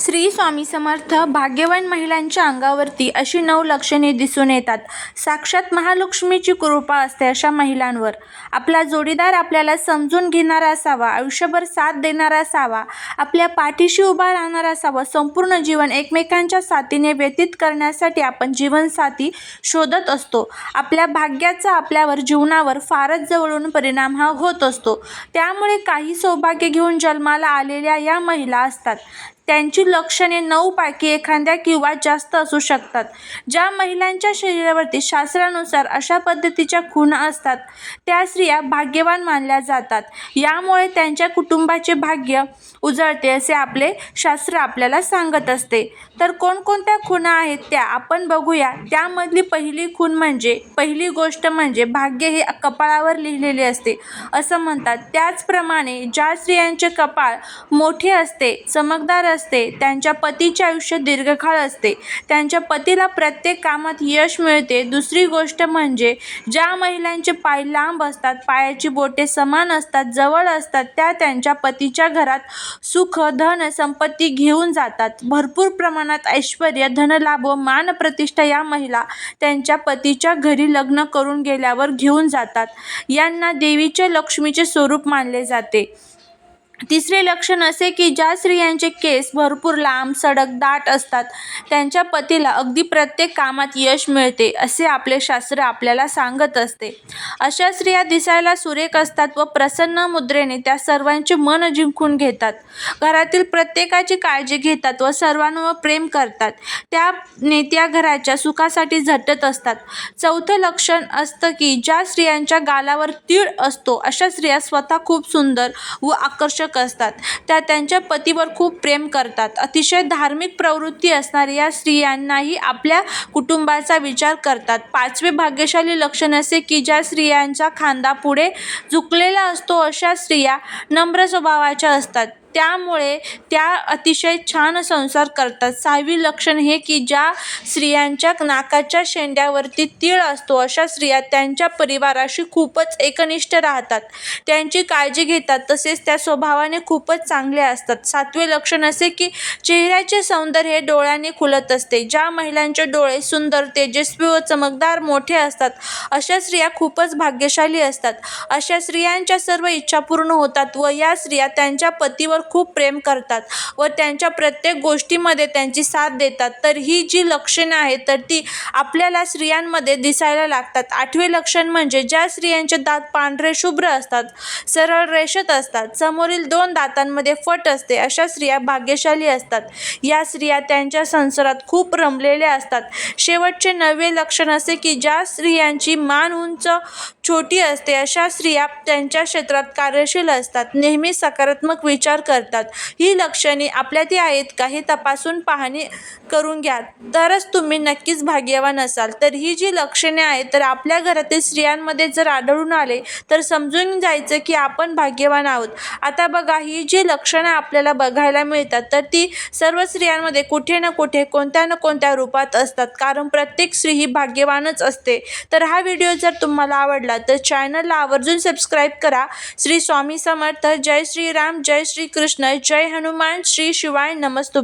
श्री स्वामी समर्थ भाग्यवान महिलांच्या अंगावरती अशी नऊ लक्षणे दिसून येतात. साक्षात महालक्ष्मीची कृपा असते अशा महिलांवर. आपला जोडीदार आपल्याला समजून घेणारा असावा आयुष्यभर साथ देणारा असावा आपल्या पाठीशी उभा राहणारा असावा संपूर्ण जीवन एकमेकांच्या साथीने व्यतीत करण्यासाठी आपण जीवनसाथी शोधत असतो. आपल्या भाग्याचा आपल्यावर जीवनावर फारच जवळून परिणाम हा होत असतो. त्यामुळे काही सौभाग्य घेऊन जन्माला आलेल्या या महिला असतात. त्यांची लक्षणे नऊ पैकी एखाद्या किंवा जास्त असू शकतात. ज्या महिलांच्या शरीरावरती शास्त्रानुसार अशा पद्धतीच्या खुणा असतात त्या स्त्रिया भाग्यवान मानल्या जातात. यामुळे त्यांच्या कुटुंबाचे भाग्य उजळते असे आपले शास्त्र आपल्याला सांगत असते. तर कोणकोणत्या खुणा आहेत त्या आपण बघूया. त्यामधली पहिली खूण म्हणजे पहिली गोष्ट म्हणजे भाग्य हे कपाळावर लिहिलेले असते. असं म्हणतात. त्याचप्रमाणे ज्या स्त्रियांचे कपाळ मोठे असते चमकदार असते असते त्यांच्या पतीचे आयुष्य दीर्घकाळ असते. त्यांच्या पतीला प्रत्येक कामात यश मिळते. दुसरी गोष्ट म्हणजे ज्या महिलांचे पाय लांब असतात पायाची बोटे समान असतात जवळ असतात त्या त्यांच्या पतीच्या घरात सुख धन संपत्ती घेऊन जातात. भरपूर प्रमाणात ऐश्वर धनलाभ व मान प्रतिष्ठा या महिला त्यांच्या पतीच्या घरी लग्न करून गेल्यावर घेऊन जातात. यांना देवीचे लक्ष्मीचे स्वरूप मानले जाते. तिसरे लक्षण असे की ज्या स्त्रियांचे केस भरपूर लांब सडक दाट असतात त्यांच्या पतीला अगदी प्रत्येक कामात यश मिळते असे आपले शास्त्र आपल्याला सांगत असते. अशा स्त्रिया दिसायला सुरेख असतात व प्रसन्न मुद्रेने त्या सर्वांचे मन जिंकून घेतात. घरातील प्रत्येकाची काळजी घेतात व सर्वांवर प्रेम करतात. त्या नेत्या घराच्या सुखासाठी झटत असतात. चौथं लक्षण असतं की ज्या स्त्रियांच्या गालावर तीळ असतो अशा स्त्रिया स्वतः खूप सुंदर व आकर्षक असतात. त्या त्यांच्या पतीवर खूप प्रेम करतात. अतिशय धार्मिक प्रवृत्ती असणाऱ्या या स्त्रियांनाही आपल्या कुटुंबाचा विचार करतात. पाचवे भाग्यशाली लक्षण असे की ज्या स्त्रियांचा खांदा पुढे झुकलेला असतो अशा स्त्रिया नम्र स्वभावाच्या असतात. त्यामुळे त्या अतिशय छान संसार करतात. सहावी लक्षण हे की ज्या स्त्रियांच्या नाकाच्या शेंड्यावरती तीळ असतो अशा स्त्रिया त्यांच्या परिवाराशी खूपच एकनिष्ठ राहतात. त्यांची काळजी घेतात तसेच त्या स्वभावाने खूपच चांगल्या असतात. सातवे लक्षण असे की चेहऱ्याचे सौंदर्य हे डोळ्याने खुलत असते. ज्या महिलांचे डोळे सुंदर तेजस्वी व चमकदार मोठे असतात अशा स्त्रिया खूपच भाग्यशाली असतात. अशा स्त्रियांच्या सर्व इच्छा पूर्ण होतात व या स्त्रिया त्यांच्या पतीवर खूप प्रेम करतात व त्यांच्या प्रत्येक गोष्टीमध्ये त्यांची साथ देतात. तर ही जी लक्षणं आहेत तर ती आपल्याला स्त्रियांमध्ये दिसायला लागतात. आठवे लक्षण म्हणजे ज्या स्त्रियांचे दात पांढरे शुभ्र असतात सरळ रेषत असतात समोरील दोन दातांमध्ये फट असते अशा स्त्रिया भाग्यशाली असतात. या स्त्रिया त्यांच्या संसारात खूप रमलेल्या असतात. शेवटचे नववे लक्षण असे की ज्या स्त्रियांची मान उंच छोटी असते अशा स्त्रिया त्यांच्या क्षेत्रात कार्यशील असतात नेहमी सकारात्मक विचार करतात. ही लक्षणे आपल्यात आहेत का हे तपासून पाहणी करून घ्या. तरच तुम्ही नक्कीच भाग्यवान असाल. तर ही जी लक्षणे आहेत तर आपल्या घरातील स्त्रियांमध्ये जर आढळून आले तर समजून जायचं की आपण भाग्यवान आहोत. आता बघा ही जी लक्षणं आपल्याला बघायला मिळतात तर ती सर्व स्त्रियांमध्ये कुठे ना कुठे कोणत्या ना कोणत्या रूपात असतात. कारण प्रत्येक स्त्री ही भाग्यवानच असते. तर हा व्हिडिओ जर तुम्हाला आवडला तर चॅनलला आवर्जून सबस्क्राईब करा. श्री स्वामी समर्थ. जय श्रीराम. जय श्री कृष्ण जय हनुमान. श्री शिवाय नमस्तु.